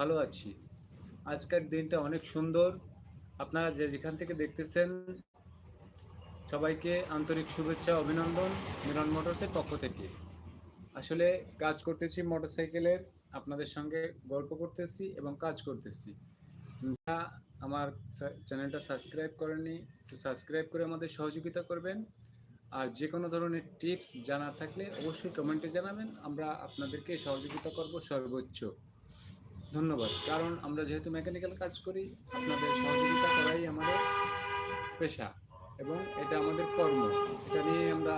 ভালো আছি। আজকের দিনটা অনেক সুন্দর। আপনারা যে যেখান থেকে দেখতেছেন, সবাইকে আন্তরিক শুভেচ্ছা, অভিনন্দন মিলন মোটরসের পক্ষ থেকে। আসলে কাজ করতেছি মোটরসাইকেলের, আপনাদের সঙ্গে গল্প করতেছি এবং কাজ করতেছি। আমার চ্যানেলটা সাবস্ক্রাইব করেনি তো সাবস্ক্রাইব করে আমাদের সহযোগিতা করবেন। আর যে কোনো ধরনের টিপস জানা থাকলে অবশ্যই কমেন্টে জানাবেন। আমরা আপনাদেরকে সহযোগিতা করব সর্বোচ্চ। ধন্যবাদ। কারণ আমরা যেহেতু মেকানিক্যাল কাজ করি, আপনাদের সহযোগিতা করাই আমাদের পেশা এবং এটা আমাদের কর্ম। এটা নিয়ে আমরা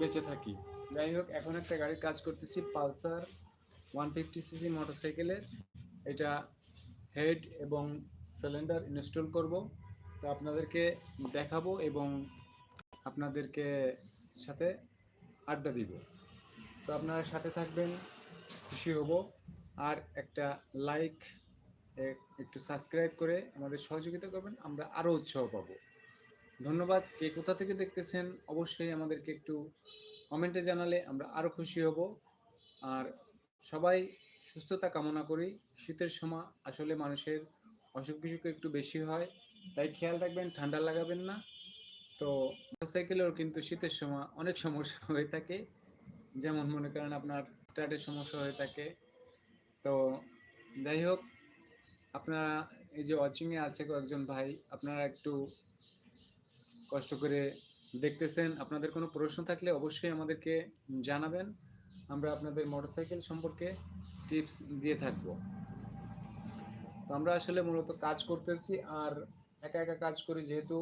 বেঁচে থাকি। যাই হোক, এখন একটা গাড়ির কাজ করতেছি, পালসার ওয়ান ফিফটি সিসি মোটরসাইকেলের এটা হেড এবং সিলিন্ডার ইনস্টল করব। তো আপনাদেরকে দেখাবো এবং আপনাদেরকে সাথে আড্ডা দিব। তো আপনারা সাথে থাকবেন, খুশি হব। আর একটা লাইক একটু সাবস্ক্রাইব করে আমাদের সহযোগিতা করবেন। আমরা আরও উৎসাহ পাবো। ধন্যবাদ। কে কোথা থেকে দেখতেছেন অবশ্যই আমাদেরকে একটু কমেন্টে জানালে আমরা আরও খুশি হব। আর সবাই সুস্থতা কামনা করি। শীতের সময় আসলে মানুষের অসুখ বিসুখ একটু বেশি হয়। তাই খেয়াল রাখবেন, ঠান্ডা লাগাবেন না। তো মোটরসাইকেলেও কিন্তু শীতের সময় অনেক সমস্যা হয়ে থাকে। যেমন মনে করেন আপনার স্টার্টের সমস্যা হয়ে থাকে। তো যাই হোক, আপনারা এই যে ওয়াচিংয়ে আছে কয়েকজন ভাই, আপনারা একটু কষ্ট করে দেখতেছেন। আপনাদের কোনো প্রশ্ন থাকলে অবশ্যই আমাদেরকে জানাবেন। আমরা আপনাদের মোটরসাইকেল সম্পর্কে টিপস দিয়ে থাকব। তো আমরা আসলে মূলত কাজ করতেছি আর একা একা কাজ করি যেহেতু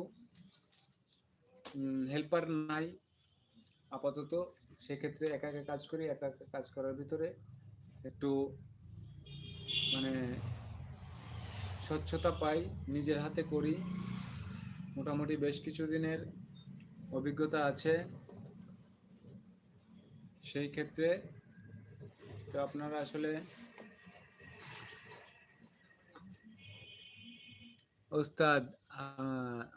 হেল্পার নাই আপাতত। সেক্ষেত্রে একা একা কাজ করি, একা একা কাজ করার ভিতরে একটু মানে স্বচ্ছতা পাই, নিজের হাতে করি। মোটামুটি বেশ কিছু দিনের অভিজ্ঞতা আছে। সেই ক্ষেত্রে তো আপনারা আসলে ওস্তাদ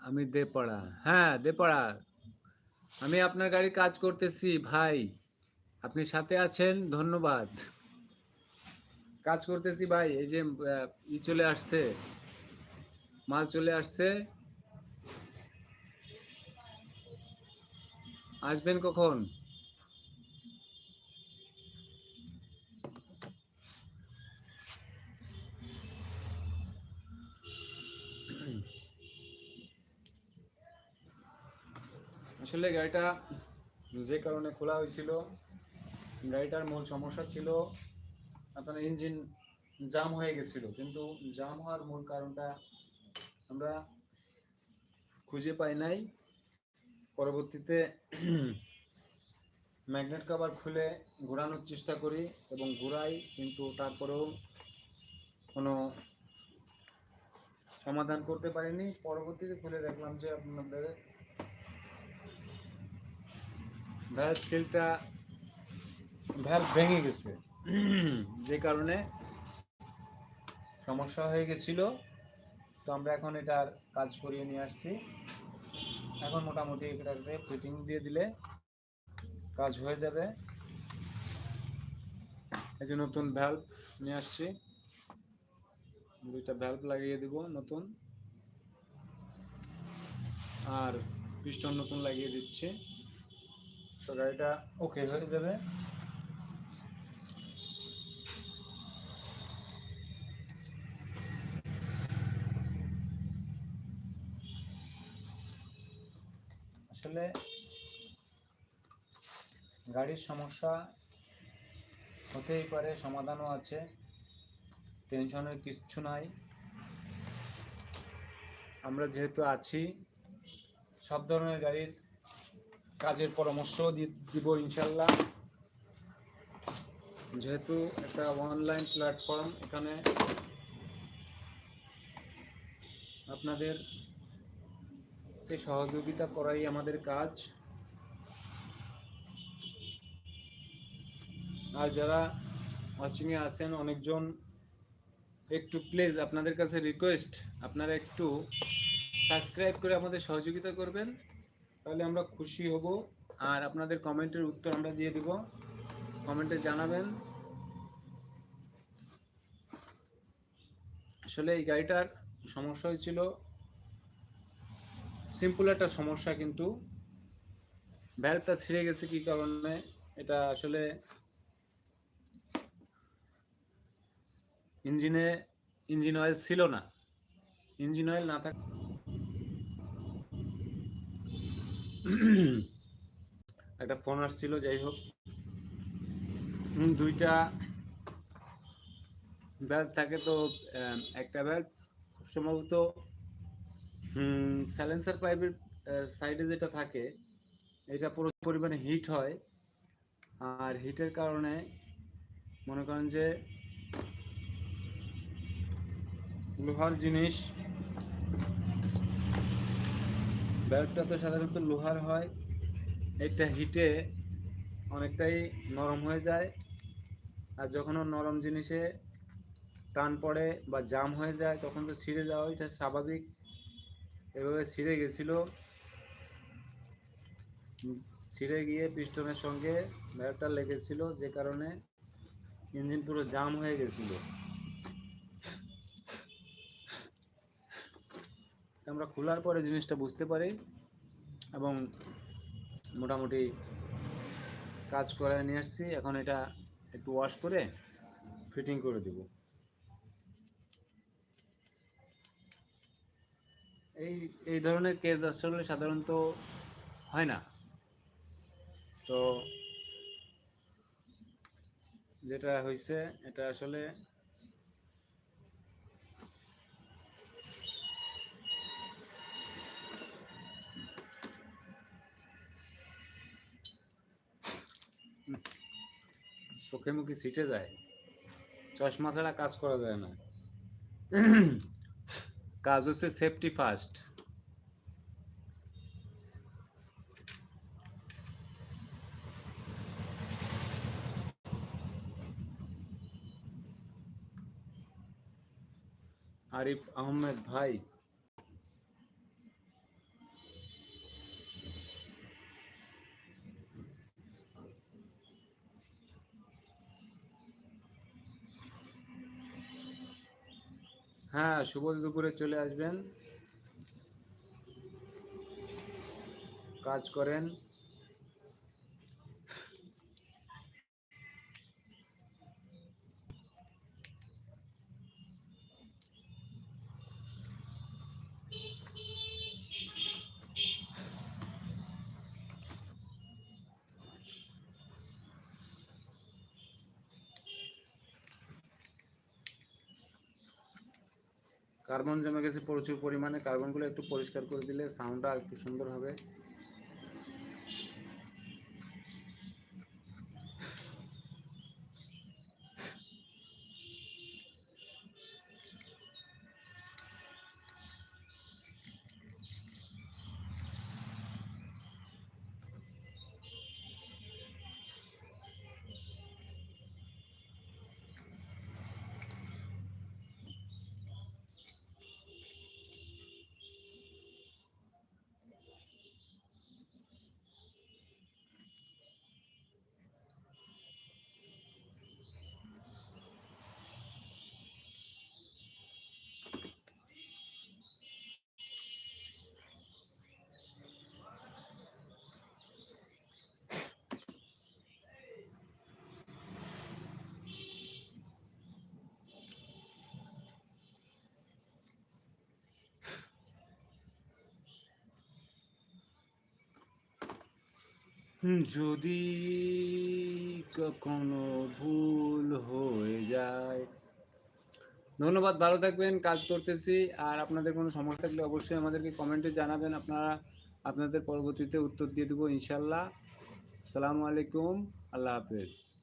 আমি দেপাড়া। হ্যাঁ দেপাড়া। আমি আপনার গাড়ি কাজ করতেছি, ভাই। আপনি সাথে আছেন? ধন্যবাদ। কাজ করতেছি ভাই, এই যে ই চলে আসছে, মাল চলে আসছে। আসবেন কখন? আসলে গাড়িটা যে কারণে খোলা হয়েছিল, গাড়িটার মূল সমস্যা ছিল আপনার ইঞ্জিন জাম হয়ে গেছিল। কিন্তু জাম হওয়ার মূল কারণটা আমরা খুঁজে পাই নাই। পরবর্তীতে ম্যাগনেট কভার খুলে ঘোরানোর চেষ্টা করি এবং ঘোরাই, কিন্তু তারপরেও কোনো সমাধান করতে পারিনি। পরবর্তীতে খুলে দেখলাম যে আপনাদের ভ্যালভ সিলটা ভ্যালভ ভেঙে গেছে। যে কারণে সমস্যা হয়ে গেছিল। তো আমরা এখন এটার কাজ করিয়ে নিয়ে আসছি। এখন মোটামুটি এটাতে ফিটিং দিয়ে দিলে কাজ হয়ে যাবে। এই যে নতুন ভ্যালভ নিয়ে আসছি। দুইটা ভ্যালভ লাগিয়ে দিব নতুন। আর পিস্টন নতুন লাগিয়ে দিচ্ছি। তো গাড়িটা ওকে হয়ে যাবে। আসলে গাড়ির সমস্যা হতেই পারে, সমাধানও আছে, টেনশনের কিচ্ছু নাই। আমরা যেহেতু আছি, সব ধরনের গাড়ির কাজের পরামর্শ দি- দিব ইনশাল্লাহ। যেহেতু একটা অনলাইন প্ল্যাটফর্ম, এখানে আপনাদের কে সহযোগিতা করাই আমাদের কাজ। আর যারা ওয়াচিংয়ে আছেন, অনেকজন একটু প্লিজ আপনাদের কাছে রিকোয়েস্ট আপনারা একটু সাবস্ক্রাইব করে আমাদের সহযোগিতা করবেন, তাহলে আমরা খুশি হব। আর আপনাদের কমেন্টের উত্তর আমরা দিয়ে দিব। কমেন্টে জানাবেন। আসলে এই গাড়িটার সমস্যা হয়েছিল সিম্পল একটা সমস্যা কিন্তু। ভ্যালভটা ছিঁড়ে গেছে কি কারণে? এটা আসলে ইঞ্জিনে, ইঞ্জিন অয়েল ছিল না। ইঞ্জিন অয়েল না থাক একটা ফোন আসছিল, যাই হোক। দুইটা ভ্যালভ থাকে তো একটা ভ্যালভ সম্ভবত স্যালেন্সার পাইপের সাইডে যেটা থাকে, এটা পুরো পরিমাণে হিট হয়। আর হিটের কারণে মনে করেন যে লোহার জিনিস ব্যালভটা তো সাধারণত লোহার হয়। এটা হিটে অনেকটাই নরম হয়ে যায়। আর যখন নরম জিনিসে টান পড়ে বা জাম হয়ে যায়, তখন তো ছিঁড়ে যাওয়া এটা স্বাভাবিক। এভাবে ছিঁড়ে গেছিল। ছিঁড়ে গিয়ে পিস্টনের সঙ্গে ব্যাগটা লেগেছিল, যে কারণে ইঞ্জিন পুরো জাম হয়ে গেছিল। আমরা খোলার পরে জিনিসটা বুঝতে পারি এবং মোটামুটি কাজ করে নিয়ে আসছি। এখন এটা একটু ওয়াশ করে ফিটিং করে দেব। এই এই ধরনের কেস আসলে সাধারণত হয় না। তো যেটা হয়েছে এটা আসলে চোখে মুখে ছিটে যায়, চশমা ছাড়া কাজ করা যায় না। কাজ হচ্ছে সেফটি ফার্স্ট আরিফ আহমেদ ভাই হ্যাঁ শুভ দুপুরে চলে আসবেন। কাজ করেন। কার্বন জমে গেছে প্রচুর পরিমাণে। কার্বনগুলো একটু পরিষ্কার করে দিলে সাউন্ডটা আর একটু সুন্দর হবে। যদি কখনো ভুল হয়ে যায়। ধন্যবাদ, ভালো থাকবেন, কাজ করতেছি। আর আপনাদের কোনো সমস্যা থাকলে অবশ্যই আমাদেরকে কমেন্টে জানাবেন। আপনারা আপনাদের পরবর্তীতে উত্তর দিয়ে দেবো, ইনশাল্লাহ। আসসালামু আলাইকুম, আল্লাহ হাফেজ।